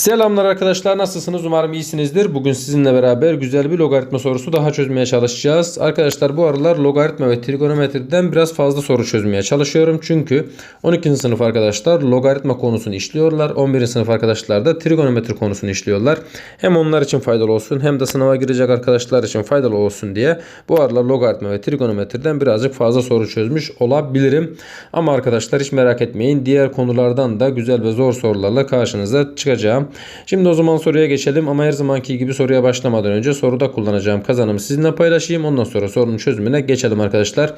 Selamlar arkadaşlar nasılsınız umarım iyisinizdir. Bugün sizinle beraber güzel bir logaritma sorusu daha çözmeye çalışacağız. Arkadaşlar bu aralar logaritma ve trigonometriden biraz fazla soru çözmeye çalışıyorum. Çünkü 12. sınıf arkadaşlar logaritma konusunu işliyorlar. 11. sınıf arkadaşlar da trigonometri konusunu işliyorlar. Hem onlar için faydalı olsun hem de sınava girecek arkadaşlar için faydalı olsun diye bu aralar logaritma ve trigonometriden birazcık fazla soru çözmüş olabilirim. Ama arkadaşlar hiç merak etmeyin. Diğer konulardan da güzel ve zor sorularla karşınıza çıkacağım. Şimdi o zaman soruya geçelim ama her zamanki gibi soruya başlamadan önce soruda kullanacağım kazanımı sizinle paylaşayım. Ondan sonra sorunun çözümüne geçelim arkadaşlar.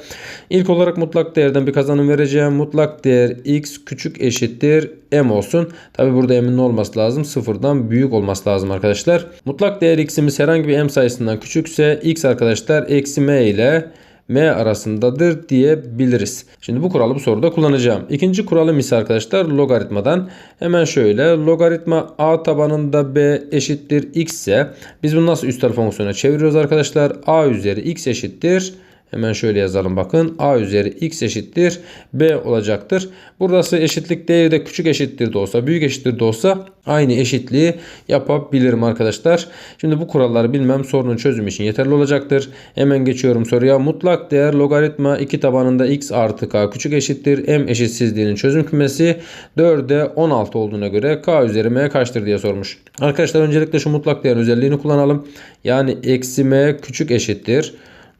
İlk olarak mutlak değerden bir kazanım vereceğim. Mutlak değer x küçük eşittir m olsun. Tabi burada m'in olması lazım? Sıfırdan büyük olması lazım arkadaşlar. Mutlak değer x'imiz herhangi bir m sayısından küçükse x arkadaşlar eksi m ile M arasındadır diyebiliriz. Şimdi bu kuralı bu soruda kullanacağım. İkinci kuralım ise arkadaşlar logaritmadan. Hemen şöyle logaritma a tabanında b eşittir x ise biz bunu nasıl üstel fonksiyona çeviriyoruz arkadaşlar? a üzeri x eşittir Hemen şöyle yazalım bakın. A üzeri x eşittir B olacaktır. Burası eşitlik değeri de küçük eşittir de olsa büyük eşittir de olsa aynı eşitliği yapabilirim arkadaşlar. Şimdi bu kuralları bilmem sorunun çözümü için yeterli olacaktır. Hemen geçiyorum soruya. Mutlak değer logaritma 2 tabanında x artı k küçük eşittir. M eşitsizliğinin çözüm kümesi 4'e 16 olduğuna göre k üzeri m kaçtır diye sormuş. Arkadaşlar öncelikle şu mutlak değer özelliğini kullanalım. Yani eksi m küçük eşittir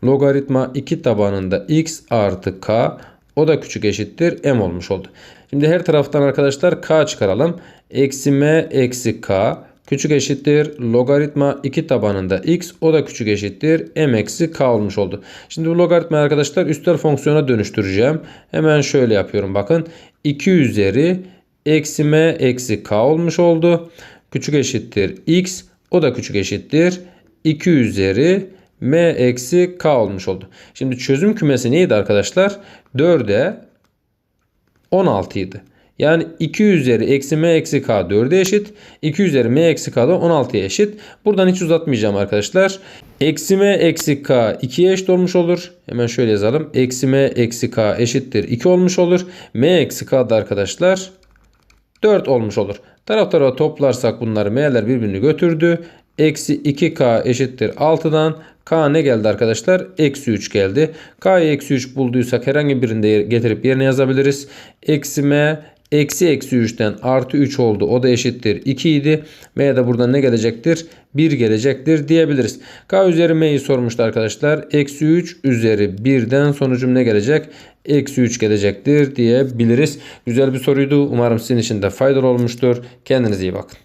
logaritma 2 tabanında x artı k o da küçük eşittir m olmuş oldu. Şimdi her taraftan arkadaşlar k çıkaralım. Eksi m eksi k küçük eşittir logaritma 2 tabanında x o da küçük eşittir m eksi k olmuş oldu. Şimdi bu logaritma arkadaşlar üstel fonksiyona dönüştüreceğim. Hemen şöyle yapıyorum bakın. 2 üzeri eksi m eksi k olmuş oldu. Küçük eşittir x o da küçük eşittir 2 üzeri m eksi k olmuş oldu. Şimdi çözüm kümesi neydi arkadaşlar? 4'e 16 idi. Yani 2 üzeri eksi m eksi k 4'e eşit. 2 üzeri m eksi k da 16'ya eşit. Buradan hiç uzatmayacağım arkadaşlar. Eksi m eksi k 2'ye eşit olmuş olur. Hemen şöyle yazalım. Eksi m eksi k eşittir 2 olmuş olur. m eksi k da arkadaşlar 4 olmuş olur. Taraf tarafa toplarsak bunları m'ler birbirini götürdü. Eksi 2k eşittir 6'dan k ne geldi arkadaşlar? Eksi 3 geldi. k'yı eksi 3 bulduysak herhangi birinde getirip yerine yazabiliriz. Eksi m eksi eksi 3'ten artı 3 oldu. O da eşittir 2 idi. M de buradan ne gelecektir? 1 gelecektir diyebiliriz. K üzeri M'yi sormuştu arkadaşlar. Eksi 3 üzeri 1'den sonucum ne gelecek? Eksi 3 gelecektir diyebiliriz. Güzel bir soruydu. Umarım sizin için de faydalı olmuştur. Kendinize iyi bakın.